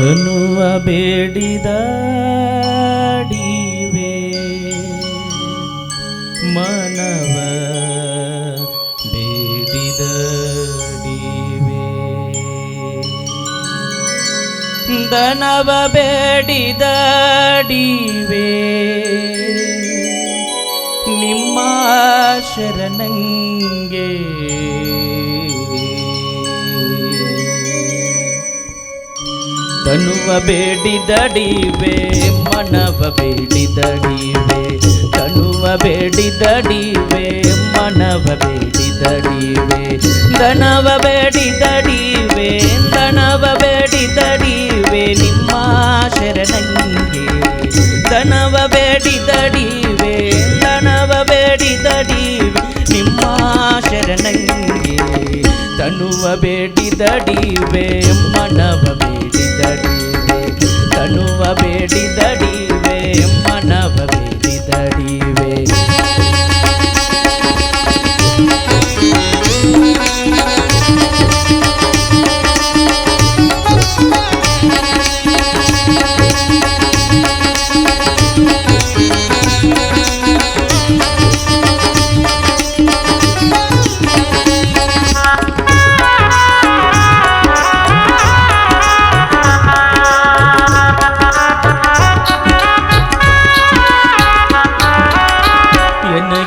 ತನುವ ಬೇಡಿದ ಅಡಿವೆ. ಮನವ ಬೇಡಿದ ಅಡಿವೆ. ದನವ ಬೇಡಿದ ಅಡಿವೆ. ನಿಮ್ಮ ಶರಣಂಗೆ ತನುವ ಬೇಡಿದಡಿವೆ ಮನವ ಬೇಡಿದಡಿವೆ ತನುವ ಬೇಡಿದಡಿವೆ ಮನವ ಬೇಡಿದಡಿವೆ, ದನವ ಬೇಡಿದಡಿವೆ ದನವ ಬೇಡಿದಡಿವೆ, ನಿಮ್ಮ ಶರಣಂಗೆ. ದನವ ಬೇಡಿದಡಿವೆ ದನವ ಬೇಡಿದಡಿವೆ, ನಿಮ್ಮ ಶರಣಂಗೆ. ತನುವ ಬೇಡಿದಡಿವೆ ಮನವ ಬೇಡಿದಡಿವೆ ತನುವ ಬೇಡಿದಡಿವೆ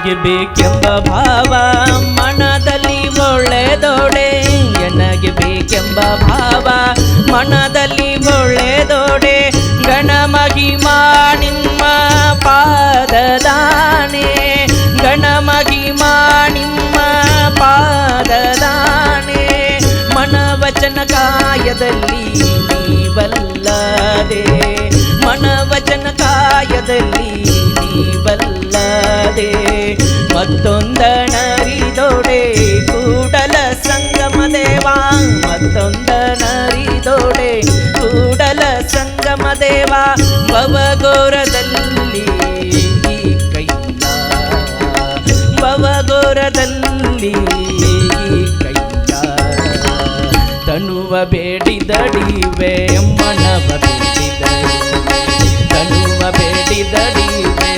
ಎನಗೆ ಬೇಕೆಂಬ ಭಾವ ಮನದಲ್ಲಿ ಒಳ್ಳೆದೋಡೆ ಎನಗೆ ಬೇಕೆಂಬ ಭಾವ ಮನದಲ್ಲಿ ಒಳ್ಳೆದೋಡೆ ಗಣ ಮಹಿಮಾ ನಿಮ್ಮ ಪಾದದಾನೆ ಗಣ ಮಹಿಮಾ ನಿಮ್ಮ ಪಾದದಾನೆ ಮನವಚನ ಕಾಯದಲ್ಲಿ ನೀವಲ್ಲದೆ ಮನವಚನ ಕಾಯದಲ್ಲಿ ನೀವಲ್ಲದೆ ಮತ್ತೊಂದನರಿದೊಡೆ ಕೂಡಲ ಸಂಗಮ ದೇವಾ. ಮತ್ತೊಂದನರಿದೊಡೆ ಕೂಡಲ ಸಂಗಮ ದೇವಾ. ಭವಗೋರದಲ್ಲಿ ಕೈಯ ಭವಗೋರದಲ್ಲಿ ಕೈಯ ತನುವ ಬೇಡಿದಡಿವೆ ಮನವ ಬೇಡಿದಡಿವೆ ತನುವ ಬೇಡಿದಡಿವೆ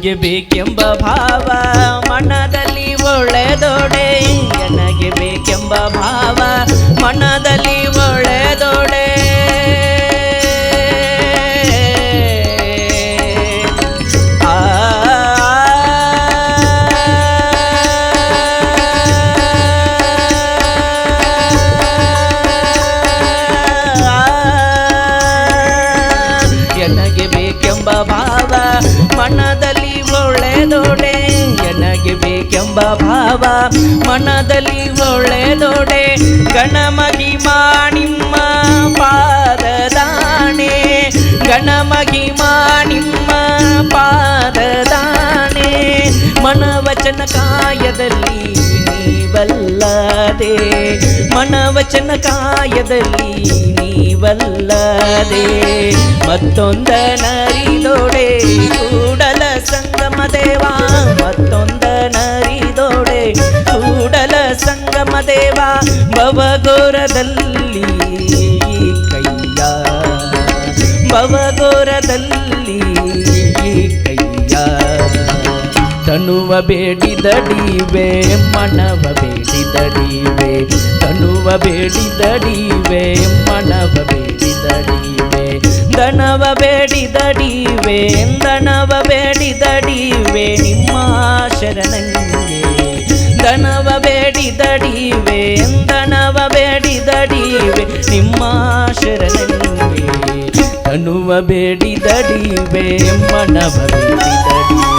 ಎನಗೆ ಬೇಕೆಂಬ ಭಾವ ಮನದಲ್ಲಿ ಒಳ್ಳೆದೊಡೆ ನನಗೆ ಬೇಕೆಂಬ ಭಾವ ಮನದಲ್ಲಿ ಬೇಕೆಂಬ ಭಾವ ಮನದಲ್ಲಿ ಒಳ್ಳೆದೊಡೆ ಗಣಮಗಿ ಮಹಿಮಾ ಪಾದದಾಣೆ. ಗಣಮಗಿ ಗಣ ಪಾದದಾಣೆ. ಮನವಚನ ಕಾಯದಲ್ಲಿ ನೀವಲ್ಲದೆ. ಮನವಚನ ಕಾಯದಲ್ಲಿ ನೀವಲ್ಲದೆ. ಮತ್ತೊಂದನರಿದೊಡೆ ಕೂಡಲ ಸಂಗಮ ದೇವ. ಮತ್ತೊಂದನರಿದೊಡೆ ಸಂಗಮ ದೇವ ಭವಗೋರದಲ್ಲಿ ಕೈಯ ಭವಗೋರದಲ್ಲಿ ಕೈಯ ತನುವ ಬೇಡಿದಡಿವೆ ಮನವ ಬೇಡಿದಡಿವೆ. ತನುವ ಬೇಡಿದಡಿವೆ ಮನವ ಬೇಡಿದಡಿವೆ. ದನವ ಬೇಡಿದಡಿವೆ ಬೇಡಿದಡಿವೆ ದನವ ಬೇಡಿದಡಿವೆ ನಿಮ್ಮ ಶರಣಂಗೆ ತನುವ ಬೇಡಿದಡಿವೆ ಮನವ ಬೇಡಿದಡಿವೆ.